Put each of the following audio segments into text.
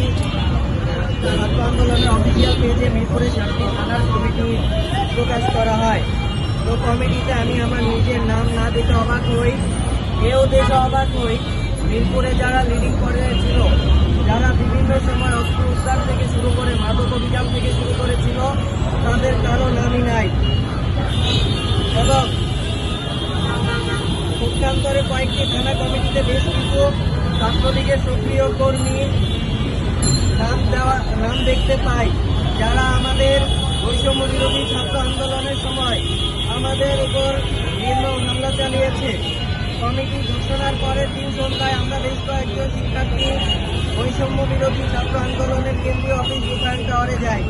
বিরোধী ছাত্র আন্দোলনের অফিসিয়াল পেজে মিরপুরে চারটি থানার কমিটি প্রকাশ করা হয়। তো কমিটিতে আমি আমার নিজের নাম না দেখে অবাক হই, এও দেখে অবাক হই। মিরপুরে যারা লিডিং করে ছিল, যারা বিভিন্ন সময় অস্ত্র উদ্ধার থেকে শুরু করে মাদক অভিযান থেকে শুরু করেছিল, তাদের কারও নামই নাই। এবং পক্ষান্তরে কয়েকটি থানা কমিটিতে বেশ কিছু ছাত্রলীগের সক্রিয় কর্মী নাম দেওয়া, নাম দেখতে পাই। যারা আমাদের বৈষম্য বিরোধী ছাত্র আন্দোলনের সময় আমাদের উপর নির্মম হামলা চালিয়েছে, কমিটি ঘোষণার পরে তিন সন্ধ্যায় আমরা বেশ কয়েকজন শিক্ষার্থী বৈষম্য বিরোধী ছাত্র আন্দোলনের কেন্দ্রীয় অফিস রূপায়ণ টাওয়ারে যাই।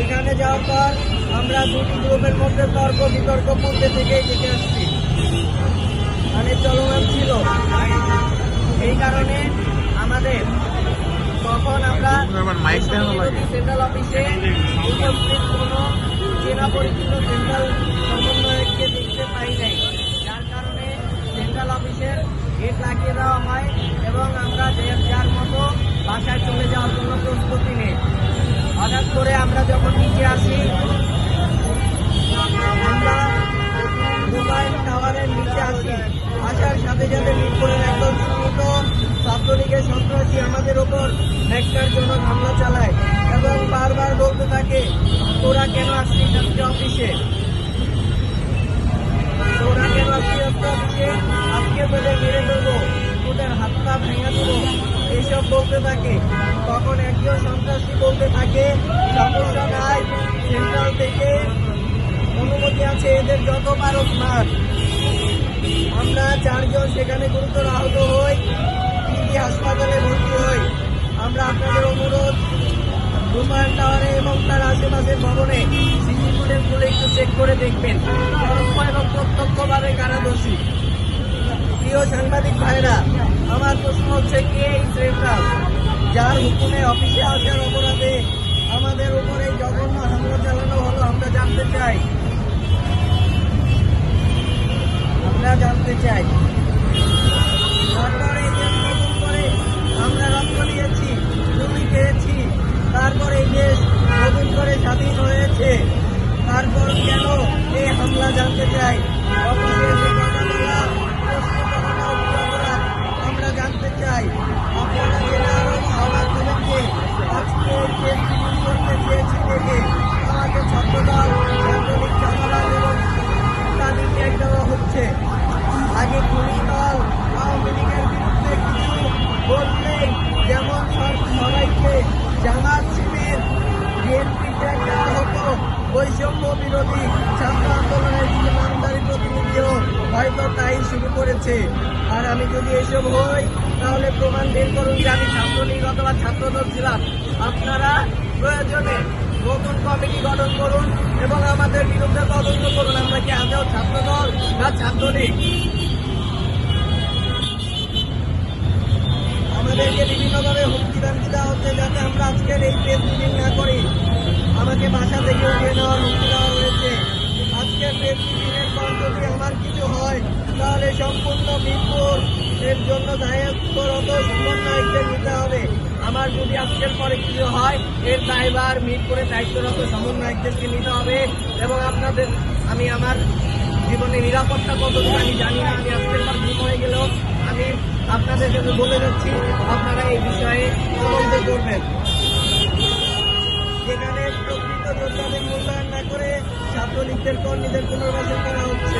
এখানে যাওয়ার পর আমরা দুটি গ্রুপের মধ্যে তর্ক বিতর্ক পূর্বে থেকেই দেখে আসছি। মানে চলমান ছিল। এই কারণে আমাদের তখন আমরা। সেন্ট্রাল অফিসে উপস্থিত কোনো জেলা পরিচিত সেন্ট্রাল সমন্বয়ককে দেখতে পাই নাই যার কারণে সেন্ট্রাল অফিসের গেট লাগিয়ে দেওয়া হয় এবং আমরা যে যার মতো বাসায় চলে যাওয়ার জন্য প্রস্তুতি নেই হঠাৎ করে আমরা যখন নিচে আসি আমরা মোবাইল টাওয়ারের নিচে আসি আসার সাথে সাথে মিরপুরের একদম সীমিত ছাত্রলীগের সন্ত্রাসী আমাদের ওপর ন্যাক্কারজনক হামলা চালায় এবং বারবার বলতে থাকে, তোরা কেন আসলি আজকে অফিসে তোরা কেন আসলি আজকে অফিসে আজকে তোদের মেরে দেবো তোদের হাত পা ভেঙে দেবো। এইসব বলতে থাকে। তখন একজন সন্ত্রাসী বলতে থাকে, সমস্যা নাই সেন্ট্রাল থেকে অনুমতি আছে, এদের যত পারো মার। আমরা চারজন সেখানে গুরুতর আহত হই হাসপাতালে ভর্তি হই। আমরা আপনাদের অনুরোধ রুমান টাওয়ারে এবং তার আশেপাশের ভবনে সিসি ফুটেজগুলো একটু চেক করে দেখবেন। এবং প্রত্যক্ষভাবে কারাদোষী প্রিয় সাংবাদিক ভাইরা আমার প্রশ্ন হচ্ছে, কে এই সেন্ট্রাল যার হুকুমে অফিসে আসার অপরাধে আমাদের উপরে জঘন্য হামলা চালানো হলো, আমরা জানতে চাই। আমরা জানতে চাই তারপরে এই যে নতুন করে আমরা রক্ত দিয়েছি গুলি খেয়েছি তারপরে এই দেশ নতুন করে স্বাধীন হয়েছে তারপর কেন হামলা জানতে চাই অফিসে এসে কথা বলা প্রশ্ন করাটা অতি অপরাধ আমরা জানতে চাই আপনারা জেনে আরও অবাক হবেন যে আজকে এই দেশ বিলীন করতে চেয়েছি দেখে আমাকে ছাত্রদল ছাত্রলীগ চাঁদাবাজ এবং তাদের ত্যাগ দেওয়া হচ্ছে আগে পুলিশ দল আওয়ামী লীগের বিরুদ্ধে কিছু বললেই যেমন সর- সবাইকে জামাত শিবির বিএনপি ত্যাগ দেওয়া হতো বৈষম্য বিরোধী ছাত্র আন্দোলনের কিছু নামদারি প্রতিনিধিও হয়তো তাই শুরু করেছে। আর আমি যদি এসব হই, তাহলে প্রমাণ বের করুন যে আমি ছাত্রলীগ অথবা ছাত্রদল ছিলাম। আপনারা প্রয়োজনে নতুন কমিটি গঠন করুন এবং আমাদের বিরুদ্ধে তদন্ত করুন। আমরা কি আদৌ ছাত্রদল না ছাত্রলীগ? আমাদেরকে বিভিন্নভাবে হুমকি দামকি দেওয়া হচ্ছে যাতে আমরা আজকের এই প্রেস মিটিং না করি। আমাকে বাসা থেকে দেওয়া হয়েছে প্রেস পর যদি আমার কিছু হয় তাহলে সম্পূর্ণ মিরপুর এর জন্য দায়িত্বরত সমন্বয়কদের নিতে হবে আমার যদি আজকের পরে কিছু হয় এর দায়ভার মিরপুরে দায়িত্বরত সমন্বয়কদেরকে নিতে হবে এবং আপনাদের আমি আমার জীবনে নিরাপত্তা কতটুকু আমি জানি না, আমি আজকের পর ঘুম হয়ে গেলেও আমি আপনাদের জন্য বলে যাচ্ছি আপনারা এই বিষয়ে তদন্ত করবেন যেখানে প্রকৃত যোদ্ধাদের মূল্যায়ন না করে ছাত্রলীগদের কর্মীদের পুনর্বাসন করা হচ্ছে।